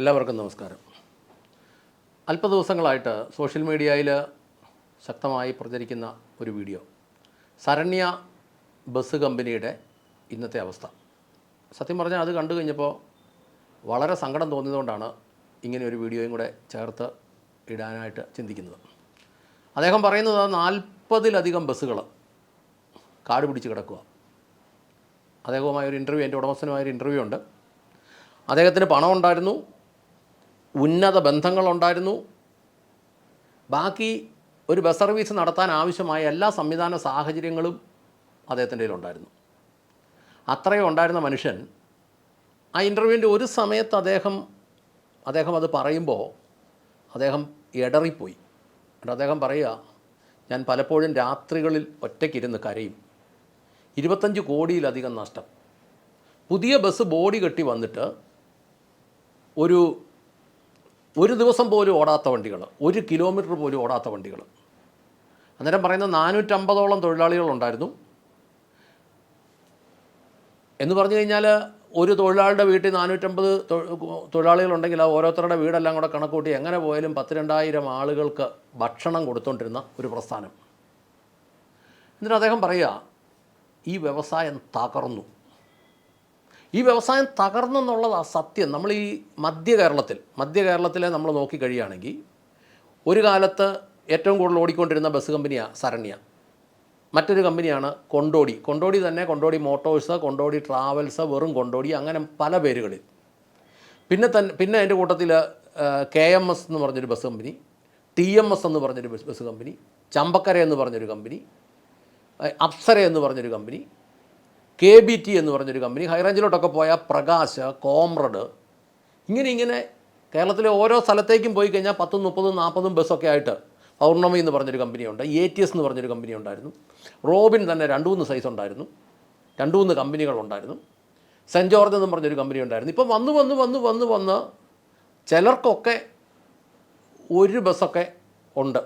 എല്ലാവർക്കും നമസ്കാരം. അല്പ ദിവസങ്ങളായിട്ട് സോഷ്യൽ മീഡിയയിൽ ശക്തമായി പ്രചരിക്കുന്ന ഒരു വീഡിയോ. സരണ്യ ബസ് കമ്പനിയുടെ ഇന്നത്തെ അവസ്ഥ. സത്യം പറഞ്ഞാൽ അത് കണ്ടു കഴിഞ്ഞപ്പോൾ വളരെ സങ്കടം തോന്നിയതുകൊണ്ടാണ് ഇങ്ങനെ ഒരു വീഡിയോയും കൂടെ ചേർത്ത് ഇടാനായിട്ട് ചിന്തിക്കുന്നത്. അദ്ദേഹം പറയുന്നത് നാൽപ്പതിലധികം ബസ്സുകൾ കാട് പിടിച്ച് കിടക്കുക. അദ്ദേഹവുമായ ഒരു ഇന്റർവ്യൂ എന്റെ ഉടമസ്ഥനുമായ ഒരു ഇന്റർവ്യൂ ഉണ്ട്. അദ്ദേഹത്തിന് പണം പണമുണ്ടായിരുന്നു. ഉന്നത ബന്ധങ്ങളുണ്ടായിരുന്നു. ബാക്കി ഒരു ബസ് സർവീസ് നടത്താൻ ആവശ്യമായ എല്ലാ സംവിധാന സാഹചര്യങ്ങളും അദ്ദേഹത്തിന്റെ കയ്യിലുണ്ടായിരുന്നു. അത്രയും ഉണ്ടായിരുന്ന മനുഷ്യൻ ആ ഇന്റർവ്യൂവിന്റെ ഒരു സമയത്ത് അദ്ദേഹം അദ്ദേഹം അത് പറയുമ്പോൾ അദ്ദേഹം ഇടറിപ്പോയി എന്നിട്ട് അദ്ദേഹം പറയുക ഞാൻ പലപ്പോഴും രാത്രികളിൽ ഒറ്റയ്ക്കിരുന്ന് കരയും. ഇരുപത്തഞ്ച് കോടിയിലധികം നഷ്ടം. പുതിയ ബസ് ബോഡി കെട്ടി വന്നിട്ട് ഒരു ഒരു ദിവസം പോലും ഓടാത്ത വണ്ടികൾ ഒരു കിലോമീറ്റർ പോലും ഓടാത്ത വണ്ടികൾ. അന്നേരം പറയുന്ന നാനൂറ്റമ്പതോളം തൊഴിലാളികളുണ്ടായിരുന്നു എന്ന് പറഞ്ഞു കഴിഞ്ഞാൽ ഒരു തൊഴിലാളിയുടെ വീട്ടിൽ നാനൂറ്റമ്പത് തൊഴിലാളികളുണ്ടെങ്കിൽ ആ ഓരോരുത്തരുടെ വീടെല്ലാം കൂടെ കണക്കൂട്ടി എങ്ങനെ പോയാലും പത്ത് രണ്ടായിരം ആളുകൾക്ക് ഭക്ഷണം കൊടുത്തുകൊണ്ടിരുന്ന ഒരു പ്രസ്ഥാനം. എന്നിട്ട് അദ്ദേഹം പറയുക ഈ വ്യവസായം തകർന്നു. ഈ വ്യവസായം തകർന്നെന്നുള്ളതാണ് സത്യം. നമ്മൾ ഈ മധ്യ കേരളത്തിൽ മധ്യ കേരളത്തിലെ നമ്മൾ നോക്കിക്കഴിയുകയാണെങ്കിൽ ഒരു കാലത്ത് ഏറ്റവും കൂടുതൽ ഓടിക്കൊണ്ടിരുന്ന ബസ് കമ്പനിയാണ് സരണ്യ. മറ്റൊരു കമ്പനിയാണ് കൊണ്ടോടി. കൊണ്ടോടി തന്നെ കൊണ്ടോടി മോട്ടോഴ്സ് കൊണ്ടോടി ട്രാവൽസ് വെറും കൊണ്ടോടി അങ്ങനെ പല പേരുകളിൽ. പിന്നെ തന്നെ പിന്നെ അതിന്റെ കൂട്ടത്തിൽ കെ എം എസ് എന്ന് പറഞ്ഞൊരു bus company T M S എന്ന് പറഞ്ഞൊരു ബസ് ബസ് കമ്പനി ചമ്പക്കര എന്ന് പറഞ്ഞൊരു കമ്പനി അപ്സര എന്ന് പറഞ്ഞൊരു കമ്പനി കെ ബി ടി എന്ന് പറഞ്ഞൊരു കമ്പനി ഹൈറേഞ്ചിലോട്ടൊക്കെ പോയ പ്രകാശ് കോംറഡ് ഇങ്ങനെ ഇങ്ങനെ കേരളത്തിലെ ഓരോ സ്ഥലത്തേക്കും പോയി കഴിഞ്ഞാൽ പത്തും മുപ്പതും നാൽപ്പതും ബസ്സൊക്കെ ആയിട്ട് പൗർണമി എന്ന് പറഞ്ഞൊരു കമ്പനിയുണ്ട് എ ടി എസ് എന്ന് പറഞ്ഞൊരു കമ്പനി ഉണ്ടായിരുന്നു റോബിൻ തന്നെ രണ്ട് മൂന്ന് സൈസ് ഉണ്ടായിരുന്നു രണ്ട് മൂന്ന് കമ്പനികളുണ്ടായിരുന്നു സെന്റ് ജോർജ് എന്ന് പറഞ്ഞൊരു കമ്പനി ഉണ്ടായിരുന്നു. ഇപ്പം വന്ന് വന്ന് വന്ന് വന്ന് വന്ന് ചിലർക്കൊക്കെ ഒരു ബസ്സൊക്കെ ഉണ്ട്.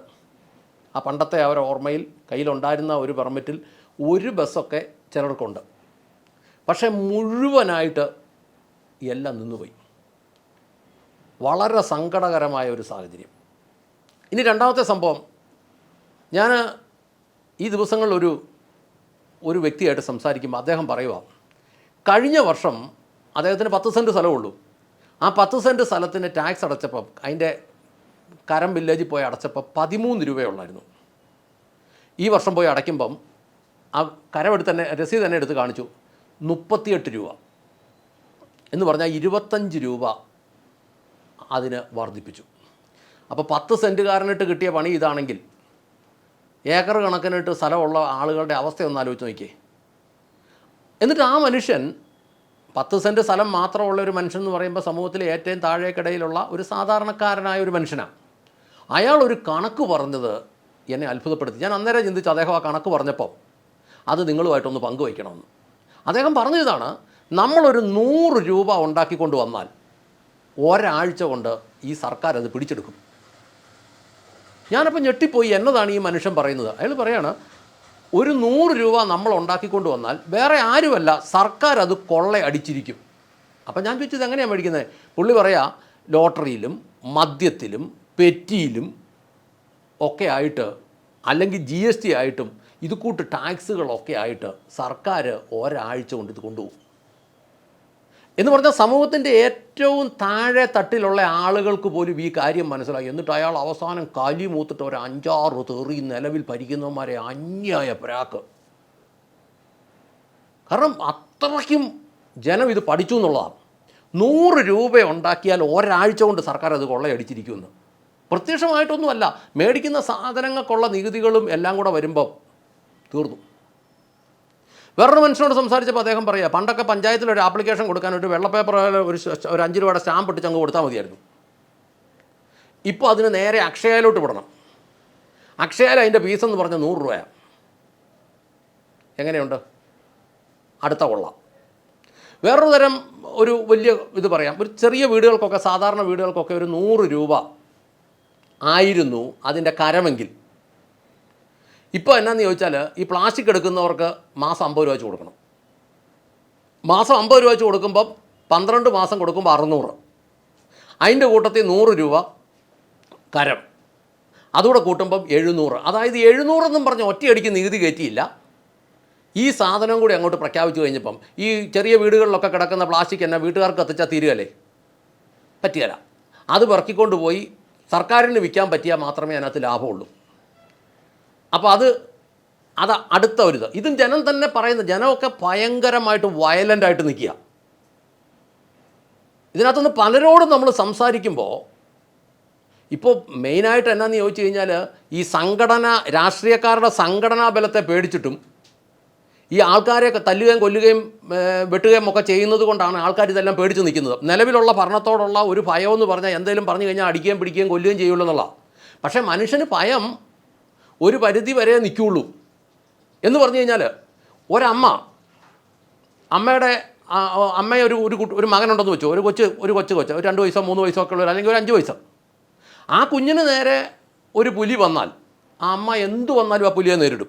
ആ പണ്ടത്തെ അവരുടെ ഓർമ്മയിൽ കയ്യിലുണ്ടായിരുന്ന ഒരു പെർമിറ്റിൽ ഒരു ബസ്സൊക്കെ ചിലർക്കുണ്ട്. പക്ഷേ മുഴുവനായിട്ട് എല്ലാം നിന്നുപോയി. വളരെ സങ്കടകരമായ ഒരു സാഹചര്യം. ഇനി രണ്ടാമത്തെ സംഭവം. ഞാൻ ഈ ദിവസങ്ങളിൽ ഒരു ഒരു വ്യക്തിയായിട്ട് സംസാരിക്കുമ്പോൾ അദ്ദേഹം പറയുക കഴിഞ്ഞ വർഷം അദ്ദേഹത്തിന് പത്ത് സെന്റ് സ്ഥലമുള്ളൂ ആ പത്ത് സെന്റ് സ്ഥലത്തിന് ടാക്സ് അടച്ചപ്പം അതിന്റെ കരം വില്ലേജിൽ പോയി അടച്ചപ്പോൾ പതിമൂന്ന് രൂപയുള്ളായിരുന്നു ഈ വർഷം പോയി അടയ്ക്കുമ്പം ആ കരമെടുത്ത് തന്നെ രസീത് തന്നെ എടുത്ത് കാണിച്ചു. മുപ്പത്തിയെട്ട് രൂപ. എന്ന് പറഞ്ഞാൽ ഇരുപത്തഞ്ച് രൂപ അതിന് വർദ്ധിപ്പിച്ചു. അപ്പോൾ പത്ത് സെന്റുകാരനിട്ട് കിട്ടിയ പണി ഇതാണെങ്കിൽ ഏക്കർ കണക്കിനിട്ട് സ്ഥലമുള്ള ആളുകളുടെ അവസ്ഥ ഒന്ന് ആലോചിച്ച് നോക്കിയേ. എന്നിട്ട് ആ മനുഷ്യൻ പത്ത് സെന്റ് സ്ഥലം മാത്രമുള്ള ഒരു മനുഷ്യൻ എന്ന് പറയുമ്പോൾ സമൂഹത്തിലെ ഏറ്റവും താഴേക്കിടയിലുള്ള ഒരു സാധാരണക്കാരനായ ഒരു മനുഷ്യനാണ് അയാൾ ഒരു കണക്ക് പറഞ്ഞത് എന്നെ അത്ഭുതപ്പെടുത്തി. ഞാൻ അന്നേരം ചിന്തിച്ചു അദ്ദേഹം ആ കണക്ക് പറഞ്ഞപ്പോൾ അത് നിങ്ങളുമായിട്ടൊന്ന് പങ്കുവയ്ക്കണമെന്ന്. അദ്ദേഹം പറഞ്ഞതാണ് നമ്മളൊരു നൂറ് രൂപ ഉണ്ടാക്കിക്കൊണ്ട് വന്നാൽ ഒരാഴ്ച കൊണ്ട് ഈ സർക്കാർ അത് പിടിച്ചെടുക്കും. ഞാനപ്പോൾ ഞെട്ടിപ്പോയി എന്നതാണ് ഈ മനുഷ്യൻ പറയുന്നത്. അയാൾ പറയാണ് ഒരു നൂറ് രൂപ നമ്മൾ ഉണ്ടാക്കിക്കൊണ്ട് വന്നാൽ വേറെ ആരുമല്ല സർക്കാർ അത് കൊള്ളയടിച്ചിരിക്കും അപ്പം ഞാൻ ചോദിച്ചത് എങ്ങനെയാണ് മേടിക്കുന്നത് പുള്ളി പറയാ ലോട്ടറിയിലും മദ്യത്തിലും പെറ്റിയിലും ഒക്കെ ആയിട്ട് അല്ലെങ്കിൽ ജി എസ് ടി ആയിട്ടും ഇത് കൂട്ട് ടാക്സുകളൊക്കെ ആയിട്ട് സർക്കാർ ഒരാഴ്ച കൊണ്ട് ഇത് കൊണ്ടുപോകും. എന്ന് പറഞ്ഞാൽ സമൂഹത്തിന്റെ ഏറ്റവും താഴെ തട്ടിലുള്ള ആളുകൾക്ക് പോലും ഈ കാര്യം മനസ്സിലായി. എന്നിട്ട് അയാൾ അവസാനം കലി മൂത്തിട്ട് ഒരു അഞ്ചാറ് തെറി നിലവിൽ ഭരിക്കുന്നവന്മാരെ അന്യായ പ്രാക്ക്. കാരണം അത്രയ്ക്കും ജനം ഇത് പഠിച്ചു എന്നുള്ളതാണ്. നൂറ് രൂപ ഉണ്ടാക്കിയാൽ ഒരാഴ്ച കൊണ്ട് സർക്കാർ അത് കൊള്ളയടിച്ചിരിക്കുമെന്ന്. പ്രത്യക്ഷമായിട്ടൊന്നുമല്ല. മേടിക്കുന്ന സാധനങ്ങൾക്കുള്ള നികുതികളും എല്ലാം കൂടെ വരുമ്പോൾ തീർന്നു. വേറൊരു മനുഷ്യനോട് സംസാരിച്ചപ്പോൾ അദ്ദേഹം പറയുക പണ്ടൊക്കെ പഞ്ചായത്തിൽ ഒരു ആപ്ലിക്കേഷൻ കൊടുക്കാൻ ഒരു വെള്ള ഒരു ഒരു അഞ്ച് രൂപയുടെ സ്റ്റാമ്പ് ഇട്ട് അങ്ങ് കൊടുത്താൽ മതിയായിരുന്നു. ഇപ്പോൾ അതിന് നേരെ അക്ഷയയിലോട്ട് വിടണം. അക്ഷയയിൽ അതിന്റെ ഫീസ് എന്ന് പറഞ്ഞാൽ നൂറ് രൂപയാണ് എങ്ങനെയുണ്ട്? അടുത്ത കൊള്ളാം. വേറൊരു തരം ഒരു വലിയ ഇത് പറയാം. ഒരു ചെറിയ വീടുകൾക്കൊക്കെ സാധാരണ വീടുകൾക്കൊക്കെ ഒരു നൂറ് രൂപ ആയിരുന്നു അതിന്റെ കരമെങ്കിൽ. ഇപ്പോൾ എന്നാന്ന് ചോദിച്ചാൽ ഈ പ്ലാസ്റ്റിക് എടുക്കുന്നവർക്ക് മാസം അമ്പത് രൂപ വെച്ച് കൊടുക്കണം. മാസം അമ്പത് രൂപ വെച്ച് കൊടുക്കുമ്പം പന്ത്രണ്ട് മാസം കൊടുക്കുമ്പോൾ അറുന്നൂറ്. അതിന്റെ കൂട്ടത്തിൽ നൂറ് രൂപ കരം. അതുകൂടെ കൂട്ടുമ്പം എഴുന്നൂറ്. അതായത് എഴുന്നൂറെന്നും പറഞ്ഞ് ഒറ്റയടിക്ക് നികുതി കയറ്റിയില്ല. ഈ സാധനം കൂടി അങ്ങോട്ട് പ്രഖ്യാപിച്ചു കഴിഞ്ഞപ്പം ഈ ചെറിയ വീടുകളിലൊക്കെ കിടക്കുന്ന പ്ലാസ്റ്റിക് എന്നെ വീട്ടുകാർക്ക് കത്തിച്ചാൽ തീരുകയല്ലേ? പറ്റിയല്ല. അത് പെറുക്കിക്കൊണ്ട് പോയി സർക്കാരിന് വിൽക്കാൻ പറ്റിയാൽ മാത്രമേ അതിനകത്ത് ലാഭമുള്ളൂ. അപ്പോൾ അത് അത് അടുത്ത ഒരു ഇത്. ഇതും ജനം തന്നെ പറയുന്നത് ജനമൊക്കെ ഭയങ്കരമായിട്ട് വയലന്റായിട്ട് നിൽക്കുക. ഇതിനകത്തുനിന്ന് പലരോടും നമ്മൾ സംസാരിക്കുമ്പോൾ ഇപ്പോൾ മെയിനായിട്ട് എന്നാന്ന് ചോദിച്ചു കഴിഞ്ഞാൽ ഈ സംഘടന രാഷ്ട്രീയക്കാരുടെ സംഘടനാ ബലത്തെ പേടിച്ചിട്ടും ഈ ആൾക്കാരെ തല്ലുകയും കൊല്ലുകയും വെട്ടുകയും ഒക്കെ ചെയ്യുന്നത് കൊണ്ടാണ് ആൾക്കാർ ഇതെല്ലാം പേടിച്ച് നിൽക്കുന്നത്. നിലവിലുള്ള ഭരണത്തോടുള്ള ഒരു ഭയമെന്ന് പറഞ്ഞാൽ എന്തെങ്കിലും പറഞ്ഞു കഴിഞ്ഞാൽ അടിക്കുകയും പിടിക്കുകയും കൊല്ലുകയും ചെയ്യുള്ളൂ എന്നുള്ള പക്ഷേ മനുഷ്യന് ഭയം ഒരു പരിധി വരെ നിൽക്കുകയുള്ളൂ എന്ന് പറഞ്ഞു കഴിഞ്ഞാൽ ഒരമ്മ അമ്മയുടെ അമ്മയെ ഒരു ഒരു ഒരു മകനുണ്ടെന്ന് വെച്ചു. ഒരു കൊച്ച് ഒരു കൊച്ച് കൊച്ച ഒരു രണ്ട് വയസ്സോ മൂന്ന് വയസ്സോ ഒക്കെ ഉള്ളവർ അല്ലെങ്കിൽ ഒരു അഞ്ച് വയസ്സോ. ആ കുഞ്ഞിന് നേരെ ഒരു പുലി വന്നാൽ ആ അമ്മ എന്തു വന്നാലും ആ പുലിയെ നേരിടും.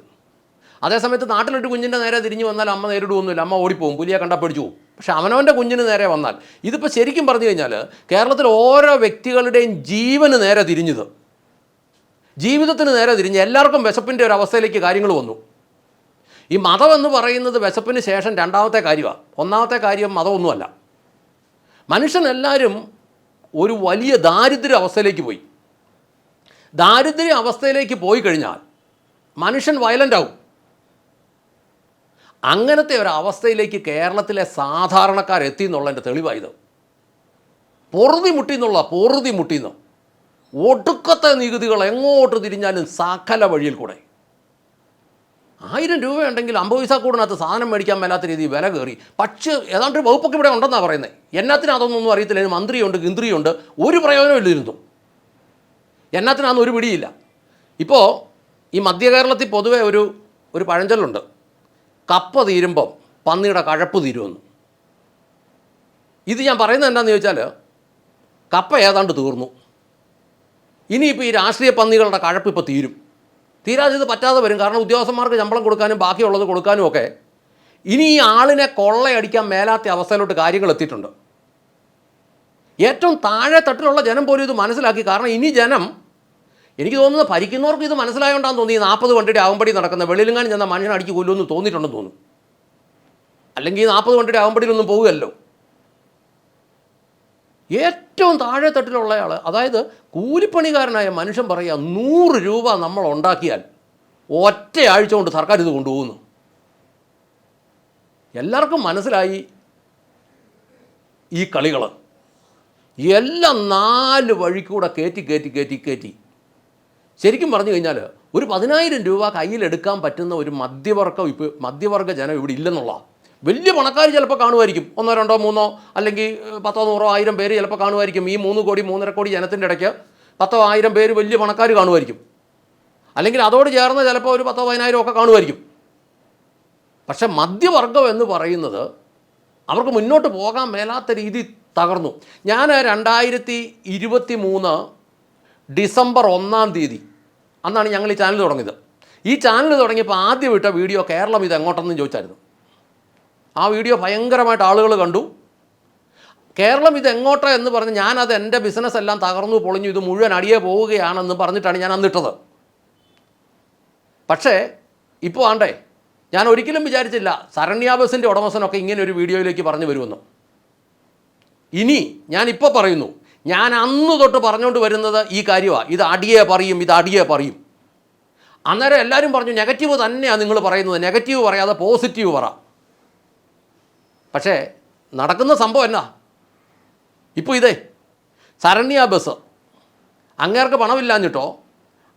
അതേസമയത്ത് നാട്ടിലൊരു കുഞ്ഞിന്റെ നേരെ തിരിഞ്ഞു വന്നാൽ അമ്മ നേരിടുമൊന്നുമില്ല അമ്മ ഓടിപ്പോവും പുലിയെ കണ്ടാൽ പേടിച്ചു പോകും പക്ഷെ അവനവന്റെ കുഞ്ഞിന് നേരെ വന്നാൽ ഇതിപ്പോൾ ശരിക്കും പറഞ്ഞു കഴിഞ്ഞാൽ കേരളത്തിൽ ഓരോ വ്യക്തികളുടെയും ജീവന് നേരെ തിരിഞ്ഞത് ജീവിതത്തിന് നേരെ തിരിഞ്ഞ് എല്ലാവർക്കും വിശപ്പിന്റെ ഒരു അവസ്ഥയിലേക്ക് കാര്യങ്ങൾ വന്നു. ഈ മതം എന്ന് പറയുന്നത് വിശപ്പിന് ശേഷം രണ്ടാമത്തെ കാര്യമാണ് ഒന്നാമത്തെ കാര്യം മതമൊന്നുമല്ല. മനുഷ്യനെല്ലാവരും ഒരു വലിയ ദാരിദ്ര്യ അവസ്ഥയിലേക്ക് പോയി. ദാരിദ്ര്യ അവസ്ഥയിലേക്ക് പോയി കഴിഞ്ഞാൽ മനുഷ്യൻ വയലന്റ് ആവും. അങ്ങനത്തെ ഒരു അവസ്ഥയിലേക്ക് കേരളത്തിലെ സാധാരണക്കാരെത്തി എന്നുള്ളതിന്റെ തെളിവായത് പൊറുതി മുട്ടിന്നുള്ള പൊറുതി മുട്ടിന്ന് ഒടുക്കത്തെ നികുതികൾ എങ്ങോട്ട് തിരിഞ്ഞാലും സകല വഴിയിൽ കൂടെ. ആയിരം രൂപയുണ്ടെങ്കിൽ അമ്പത് പൈസ കൂടിനകത്ത് സാധനം മേടിക്കാൻ മേലാത്ത രീതിയിൽ വില കയറി. പക്ഷേ ഏതാണ്ട് ഒരു വകുപ്പൊക്കെ ഇവിടെ ഉണ്ടെന്നാണ് പറയുന്നത് എന്നാത്തിന് അതൊന്നും അറിയത്തില്ല. അതിന് മന്ത്രിയുണ്ട് ഗിന്ത്രിയുണ്ട്. ഒരു പ്രയോജനം ഇല്ലിരുന്നു. എന്നാത്തിനാന്ന് ഒരു പിടിയില്ല. ഇപ്പോൾ ഈ മധ്യ കേരളത്തിൽ പൊതുവെ ഒരു ഒരു പഴഞ്ചൊല്ലുണ്ട്. കപ്പ തീരുമ്പം പന്നിയുടെ കഴപ്പ് തീരുമെന്ന്. ഇത് ഞാൻ പറയുന്നത് എന്താണെന്ന് ചോദിച്ചാൽ കപ്പ ഏതാണ്ട് തീർന്നു. ഇനിയിപ്പോൾ ഈ രാഷ്ട്രീയ പന്നികളുടെ കഴപ്പ് ഇപ്പോൾ തീരും. തീരാതെ പറ്റാതെ വരും. കാരണം ഉദ്യോഗസ്ഥന്മാർക്ക് ശമ്പളം കൊടുക്കാനും ബാക്കിയുള്ളത് കൊടുക്കാനും ഒക്കെ ഇനി ഈ ആളിനെ കൊള്ളയടിക്കാൻ മേലാത്ത അവസ്ഥയിലോട്ട് കാര്യങ്ങൾ എത്തിയിട്ടുണ്ട്. ഏറ്റവും താഴെ തട്ടിലുള്ള ജനം പോലും ഇത് മനസ്സിലാക്കി. കാരണം ഇനി ജനം എനിക്ക് തോന്നുന്നത് ഭരിക്കുന്നവർക്ക് ഇത് മനസ്സിലായോണ്ടാന്ന് തോന്നി നാൽപ്പത് വണ്ടിയുടെ ആവുമ്പടി നടക്കുന്ന വെളിയിലെങ്ങാനും ചെന്ന മണ്ണിനടിക്ക് കൊല്ലുമെന്ന് തോന്നിയിട്ടുണ്ടെന്ന് തോന്നുന്നു. അല്ലെങ്കിൽ ഈ നാൽപ്പത് വണ്ടിയുടെ ആവുമ്പടിയിലൊന്നും പോകുമല്ലോ ഏറ്റവും താഴെ തട്ടിലുള്ളയാൾ അതായത് കൂലിപ്പണിക്കാരനായ മനുഷ്യൻ പറയുക നൂറ് രൂപ നമ്മൾ ഉണ്ടാക്കിയാൽ ഒറ്റയാഴ്ച കൊണ്ട് സർക്കാർ ഇത് കൊണ്ടുപോകുന്നു. എല്ലാവർക്കും മനസ്സിലായി ഈ കളികൾ. എല്ലാം നാല് വഴിക്കൂടെ കയറ്റി കയറ്റി കയറ്റി കയറ്റി ശരിക്കും പറഞ്ഞു കഴിഞ്ഞാൽ ഒരു പതിനായിരം രൂപ കയ്യിലെടുക്കാൻ പറ്റുന്ന ഒരു മധ്യവർഗം ഇപ്പോൾ മധ്യവർഗ ജനം ഇവിടെ ഇല്ലെന്നുള്ള വലിയ പണക്കാർ ചിലപ്പോൾ കാണുമായിരിക്കും. ഒന്നോ രണ്ടോ മൂന്നോ അല്ലെങ്കിൽ പത്തോ നൂറോ ആയിരം പേര് ചിലപ്പോൾ കാണുമായിരിക്കും. ഈ മൂന്ന് കോടി മൂന്നര കോടി ജനത്തിന്റെ ഇടയ്ക്ക് പത്തോ ആയിരം പേര് വലിയ പണക്കാർ കാണുമായിരിക്കും. അല്ലെങ്കിൽ അതോട് ചേർന്ന് ചിലപ്പോൾ ഒരു പത്തോ പതിനായിരം ഒക്കെ കാണുമായിരിക്കും. പക്ഷെ മധ്യവർഗം എന്ന് പറയുന്നത് അവർക്ക് മുന്നോട്ട് പോകാൻ മേലാത്ത രീതി തകർന്നു. ഞാൻ രണ്ടായിരത്തി ഇരുപത്തി മൂന്ന് ഡിസംബർ ഒന്നാം തീയതി അന്നാണ് ഞങ്ങൾ ഈ ചാനൽ തുടങ്ങിയത്. ഈ ചാനൽ തുടങ്ങിയപ്പോൾ ആദ്യം വിട്ട വീഡിയോ കേരളം ഇത് എങ്ങോട്ടെന്നും ചോദിച്ചായിരുന്നു. ആ വീഡിയോ ഭയങ്കരമായിട്ട് ആളുകൾ കണ്ടു. കേരളം ഇത് എങ്ങോട്ടാ എന്ന് പറഞ്ഞ് ഞാനത് എന്റെ ബിസിനസ് എല്ലാം തകർന്നു പൊളിഞ്ഞു ഇത് മുഴുവൻ അടിയെ പോവുകയാണെന്ന് പറഞ്ഞിട്ടാണ് ഞാൻ അന്നിട്ടത്. പക്ഷേ ഇപ്പോൾ ആണ്ടേ ഞാൻ ഒരിക്കലും വിചാരിച്ചില്ല സരണ്യ ബസിന്റെ ഉടമസ്ഥനൊക്കെ ഇങ്ങനെ ഒരു വീഡിയോയിലേക്ക് പറഞ്ഞു വരുമെന്ന്. ഇനി ഞാൻ ഇപ്പോൾ പറയുന്നു ഞാൻ അന്ന് തൊട്ട് പറഞ്ഞുകൊണ്ട് വരുന്നത് ഈ കാര്യമാണ് ഇത് അടിയെ പറയും ഇത് അടിയെ പറയും. അന്നേരം എല്ലാവരും പറഞ്ഞു നെഗറ്റീവ് തന്നെയാണ് നിങ്ങൾ പറയുന്നത് നെഗറ്റീവ് പറയാതെ പോസിറ്റീവ് പറ. പക്ഷേ നടക്കുന്ന സംഭവം എന്നാ? ഇപ്പോൾ ഇതേ സരണ്യ ബസ്. അങ്ങേർക്ക് പണമില്ലാഞ്ഞിട്ടോ?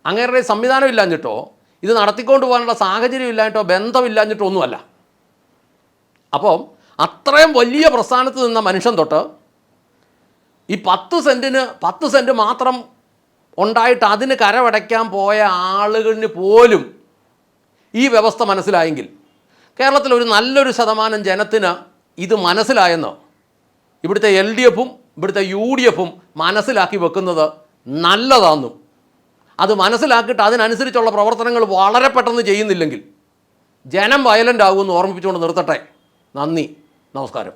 അങ്ങേരുടെ സംവിധാനം ഇല്ലാഞ്ഞിട്ടോ ഇത് നടത്തിക്കൊണ്ട് പോകാനുള്ള സാഹചര്യം ഇല്ലാഞ്ഞിട്ടോ ബന്ധമില്ലാഞ്ഞിട്ടോ ഒന്നുമല്ല. അപ്പം അത്രയും വലിയ പ്രസ്ഥാനത്ത് നിന്ന മനുഷ്യൻ തൊട്ട് ഈ പത്ത് സെന്റിന് പത്ത് സെന്റ് മാത്രം ഉണ്ടായിട്ട് അതിന് കരവടയ്ക്കാൻ പോയ ആളുകളിന് പോലും ഈ വ്യവസ്ഥ മനസ്സിലായെങ്കിൽ കേരളത്തിൽ ഒരു നല്ലൊരു ശതമാനം ജനത്തിന് ഇത് മനസ്സിലായെന്ന്? ഇവിടുത്തെ എൽ ഡി എഫും ഇവിടുത്തെ യു ഡി എഫും മനസ്സിലാക്കി വെക്കുന്നത് നല്ലതാണെന്നും അത് മനസ്സിലാക്കിയിട്ട് അതിനനുസരിച്ചുള്ള പ്രവർത്തനങ്ങൾ വളരെ പെട്ടെന്ന് ചെയ്യുന്നില്ലെങ്കിൽ ജനം വയലന്റ് ആകുമെന്ന് ഓർമ്മിപ്പിച്ചുകൊണ്ട് നിർത്തട്ടെ. നന്ദി. നമസ്കാരം.